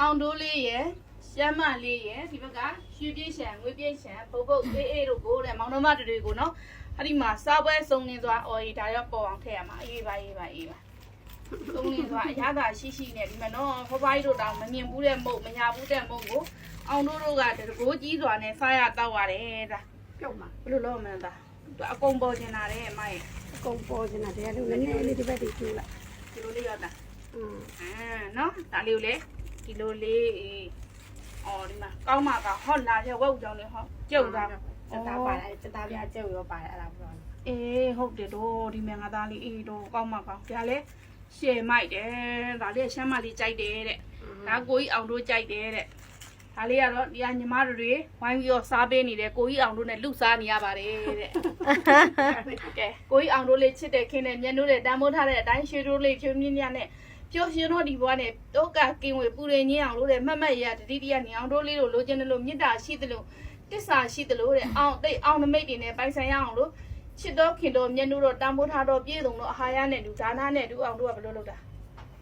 အောင်တိုးလေးရယ်ရှမ်းမလေးရယ်ဒီဘက်ကရွှေပြည့်ရှံငွေပြည့်ရှံပုပ်ပုပ်အေးအေးတို့ကိုတဲ့မောင်နှမတွေကိုနော်အဲ့ဒီမှာစားပွဲစုံနေသွားအော်ရီဒါရောပေါ်အောင်ထည့်ရမှာအေးပါအေးပါအေးပါစုံနေသွားအရသာရှိရှိနဲ့ဒီမှာနော်ဟောပိုင်းတို့တောင်မမြင်ဘူးတဲ့မုတ်မညာဘူးတဲ့မုတ်ကိုအောင်တို့တို့ကတကိုးကြီးစွာနဲ့စားရတော့ရတယ်ဒါပြုတ်မှာဘယ်လိုလုပ်မလဲဒါသူအကုန်ပေါ်နေတာတဲ့အမရဲ့အကုန်ပေါ်နေတာတရားလို့နည်းနည်းလေးဒီဘက်တည်းကျူလိုက်ဒီလိုလေးရောက်တာอืมအာနော်ဒါလေးကိုလေ ဒီလိုလေးအေးအော်ဒီမှာကောင်းမှာကဟောလာတဲ့ဝက်ဦးကြောင့်လေဟောကျုပ်သားစတားပါတယ်စတားပြကျုပ်ရောပါတယ်အဲ့ဒါပြောအေးဟုတ်တယ်တော့ဒီမင်္ဂသားလေးအေးတော့ကောင်းမှာကောင်းဒါလေရှယ်မိုက်တယ်ဒါလေးရှမ်းမလေးကြိုက်တယ်တဲ့ဒါကိုကြီးအောင်တို့ကြိုက်တယ်တဲ့ဒါလေးကတော့ဒီကညီမတို့တွေဝိုင်းပြီးတော့စားပေးနေတယ်ကိုကြီးအောင်တို့နဲ့လူစားနေရပါတယ်တဲ့ကဲကိုကြီးအောင်တို့လေးချစ်တဲ့ခင်းတဲ့မျက်နှာတွေတန်ဖိုးထားတဲ့အတိုင်းရွှေတို့လေးဖြိုးမြင့်မြတ်နဲ့ ပျော်ရွှင်တော့ဒီဘွားနဲ့တောကကင်းဝေပူရင်းချင်းအောင်လို့တဲ့မတ်မတ်ရတတိတရနေအောင်တို့လေးတို့လိုချင်တယ်လို့မေတ္တာရှိတယ်လို့တစ္ဆာရှိတယ်လို့တဲ့အောင်သိအောင်နမိတ်တွေနဲ့ပိုင်ဆိုင်ရအောင်လို့ချစ်တော့ခင်တော့မျက်နှာတော့တန်ဖိုးထားတော့ပြည့်စုံတော့အာဟာရနဲ့လူဒါနနဲ့လူအောင်တို့ကဘယ်လိုလုပ်တာ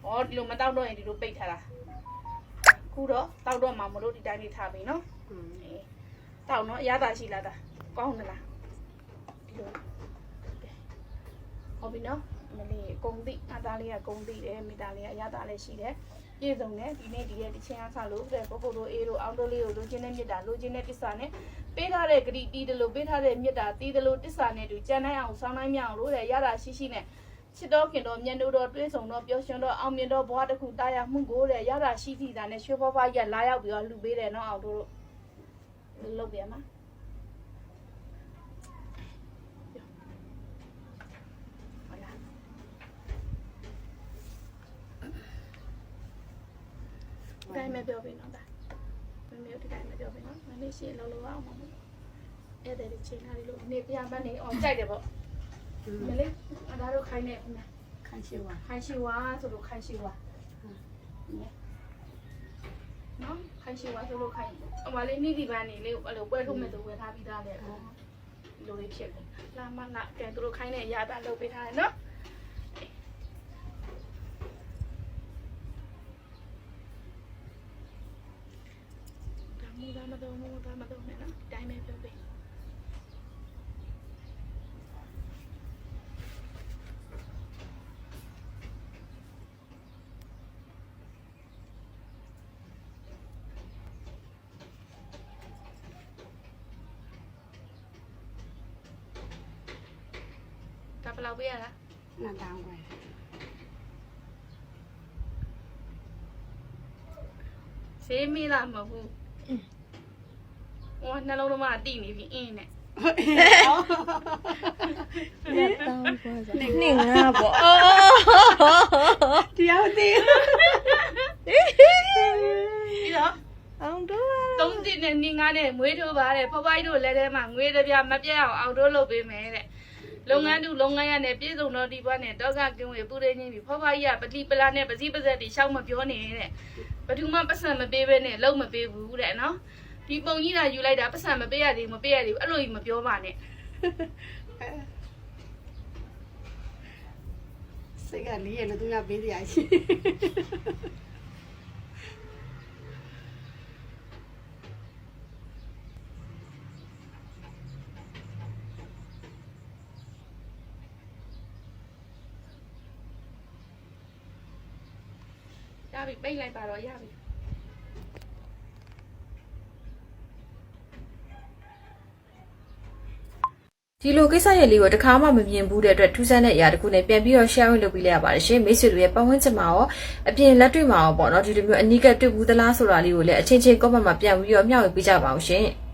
ဩဒီလိုမတောက်တော့ရင်ဒီလိုပိတ်ထားတာခုတော့တောက်တော့မှမလို့ဒီတိုင်းလေးထားပြီနော်อืมအေးတောက်နော်အရသာရှိလားဒါကောင်းသလားဒီလိုဟုတ်ပြီနော် မလေးကုံတိအသားလေးကကုံတိတယ်မိသားလေးကအရသာလည်းရှိတယ်ပြည့်စုံတယ်ဒီနေ့ဒီရဲ့တစ်ချင်းအားဆလို့တဲ့ပုပ်ပုပ်တို့အေးတို့အောင်တို့လေးတို့လိုချင်တဲ့မြတ်တာလိုချင်တဲ့တစ္ဆာနဲ့ပေးထားတဲ့ဂရိတီးတယ်လို့ပေးထားတဲ့မြတ်တာတီးတယ်လို့တစ္ဆာနဲ့တူကြံနိုင်အောင်ဆောင်းနိုင်မြအောင်လို့တဲ့ရတာရှိရှိနဲ့ချစ်တော်ခင်တော်မြတ်တို့တော်တွေးဆောင်တော်ပျော်ရွှင်တော်အောင်မြင်တော်ဘဝတစ်ခုတာယာမှုကိုတဲ့ရတာရှိစီတာနဲ့ရွှေဖွားဖွားကြီးကလာရောက်ပြီးတော့လှူပေးတယ်နော်အောင်တို့တို့လုပ်ပြန်မှာဟုတ်လား ဒီ တိုင်းပဲပြောပြနော်ဒါမမေတို့ဒီတိုင်းပဲပြောပြနော်မမေရှင်းလောလောအောင်မမအဲ့ဒါလေးချိန်ထားလို့နေပြန်မနေအောင်ကြိုက်တယ်ပေါ့မလေးအဒါတို့ခိုင်းနေခုနခန့်ရှိပါခိုင်းရှိဝါဆိုလို့ခိုင်းရှိဝါနော်ခိုင်းရှိဝါဆိုလို့ခိုင်းအမလေးနိဒီပန်းနေလေးအဲ့လိုပွဲထုတ်မဲ့သူဝယ်ထားပြီးသားလေအခုလိုလေးဖြစ်တယ်လာမလာကဲသူတို့ခိုင်းနေရတာလုပ်ပေးထားတယ်နော်ဒါ မူဒါမတော့မူဒါမတော့နဲ့နော်ဒီတိုင်းပဲ ဟုတ်ဘူးဟိုနှလုံးသားတိနေပြီအင်းနဲ့နှစ်ငါပေါ့တရားသိပြီးတော့အောင်တော့သုံးတိနဲ့နေငါနဲ့မွေးထိုးပါတဲ့ဖဖိုက်တို့လက်ထဲမှာငွေတစ်ပြားမပြတ်အောင်အောင်တို့လုပ်ပေးမယ်တဲ့လုပ်ငန်းတူလုပ်ငန်းရနဲ့ပြည်စုံတော်ဒီဘွားနဲ့တောကကင်းဝေပူရင်းချင်းပြီဖဖိုက်ကပတိပလာနဲ့ပစီပစက်တွေရှောက်မပြောနေတဲ့ဘသူမှပတ်စံမပေးဘဲနဲ့လုံးမပေးဘူးတဲ့နော် ဒီပုံကြီးတာယူလိုက်တာပတ်စံမပေးရသေးဘူးမပေးရသေးဘူးအဲ့လိုကြီးမပြောပါနဲ့စိတ်ကလေးရလို့သူကပေးစရာရှိရပြီပိတ်လိုက်ပါတော့ရပြီ ဒီလိုကိစ္စရဲ့လေးကိုတခါမှမမြင်ဘူးတဲ့အတွက်ထူးဆန်းတဲ့အရာတစ်ခုနဲ့ပြန်ပြီးတော့ share လုပ်ပေးလိုက်ရပါတယ်ရှင်မိတ်ဆွေတို့ရဲ့ပတ်ဝန်းကျင်မှာရောအပြင်လက်တွေ့မှာရောပေါ့နော်ဒီလိုမျိုးအနီးကပ်တွေ့ဘူးသလားဆိုတာလေးကိုလည်းအချင်းချင်း comment မှာပြန်ပြီးတော့မျှဝေပေးကြပါအောင်ရှင်။